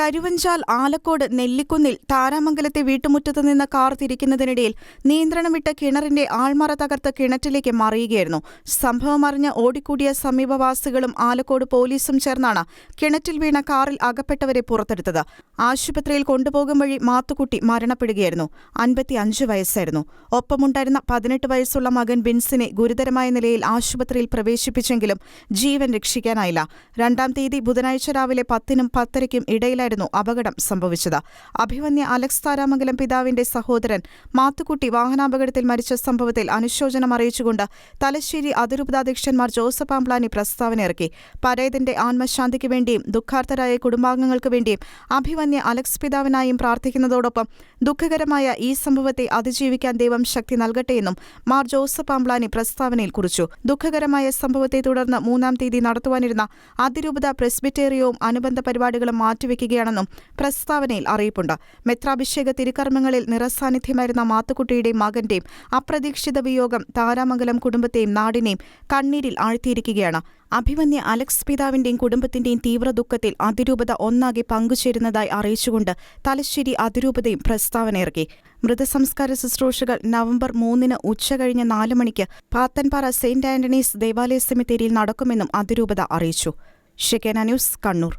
കരുവഞ്ചാൽ ആലക്കോട് നെല്ലിക്കുന്നിൽ താരാമംഗലത്തെ വീട്ടുമുറ്റത്ത് നിന്ന് കാർ തിരിക്കുന്നതിനിടയിൽ നിയന്ത്രണം വിട്ട കിണറിന്റെ ആൾമറ തകർത്ത് കിണറ്റിലേക്ക് മറിയുകയായിരുന്നു. സംഭവം അറിഞ്ഞ് ഓടിക്കൂടിയ സമീപവാസികളും ആലക്കോട് പോലീസും ചേർന്നാണ് കിണറ്റിൽ വീണ കാറിൽ അകപ്പെട്ടവരെ പുറത്തെടുത്തത്. ആശുപത്രിയിൽ കൊണ്ടുപോകും വഴി മാത്തുക്കുട്ടി മരണപ്പെടുകയായിരുന്നു. അൻപത്തിയഞ്ച് വയസ്സായിരുന്നു. ഒപ്പമുണ്ടായിരുന്ന പതിനെട്ട് വയസ്സുള്ള മകൻ ബിൻസിനെ ഗുരുതരമായ നിലയിൽ ആശുപത്രിയിൽ പ്രവേശിപ്പിച്ചെങ്കിലും ജീവൻ രക്ഷിക്കാനായില്ല. രണ്ടാം തീയതി ബുധനാഴ്ച രാവിലെ പത്തിനും പത്തരയ്ക്കും ഇടയിലായിരുന്നു അപകടം സംഭവിച്ചത്. അഭിമന്യ അലക്സ് താരാമംഗലം പിതാവിന്റെ സഹോദരൻ മാത്തുക്കുട്ടി വാഹനാപകടത്തിൽ മരിച്ച സംഭവത്തിൽ അനുശോചനം അറിയിച്ചുകൊണ്ട് തലശ്ശേരി അതിരൂപതാധ്യക്ഷന്മാർ ജോസഫ് ആംപ്ലാനി പ്രസ്താവന ഇറക്കി. പരേതന്റെ ആത്മശാന്തിക്ക് വേണ്ടിയും ദുഃഖാർത്തരായ കുടുംബാംഗങ്ങൾക്ക് വേണ്ടിയും അഭിമന്യ അലക്സ് പിതാവിനായും പ്രാർത്ഥിക്കുന്നതോടൊപ്പം ദുഃഖകരമായ ഈ സംഭവത്തെ അതിജീവിക്കാൻ ദൈവം ശക്തി നൽകട്ടെയെന്നും മാർ ജോസഫ് ആംപ്ലാനി പ്രസ്താവനയിൽ കുറിച്ചു. ദുഃഖകരമായ സംഭവത്തെ തുടർന്ന് മൂന്നാം തീയതി നടത്തുവാനിരുന്ന അതിരൂപത പ്രസ്ബിറ്റേറിയവും അനുബന്ധ പരിപാടികളും മാറ്റിവെക്കുകയാണെന്നും പ്രസ്താവനയിൽ അറിയിപ്പുണ്ട്. മെത്രാഭിഷേക തിരുക്കർമ്മങ്ങളിൽ നിറസാന്നിധ്യമായിരുന്ന മാത്തുക്കുട്ടിയുടെയും മകന്റെയും അപ്രതീക്ഷിത വിയോഗം താരാമംഗലം കുടുംബത്തെയും നാടിനെയും കണ്ണീരിൽ ആഴ്ത്തിയിരിക്കുകയാണ്. അഭിമന്യ അലക്സ് പിതാവിന്റെയും കുടുംബത്തിന്റെയും തീവ്ര ദുഃഖത്തിൽ അതിരൂപത ഒന്നാകെ പങ്കുചേരുന്നതായി അറിയിച്ചുകൊണ്ട് തലശ്ശേരി അതിരൂപതയും പ്രസ്താവന ഇറക്കി മൃതസംസ്കാര ശുശ്രൂഷകൾ നവംബർ മൂന്നിന് ഉച്ചകഴിഞ്ഞ് നാല് മണിക്ക് പാത്തൻപാറ സെയിന്റ് ആന്റണീസ് ദേവാലയ സെമിത്തേരിയിൽ നടക്കുമെന്നും അതിരൂപത അറിയിച്ചു. ഷെക്കേന ന്യൂസ് കണ്ണൂർ.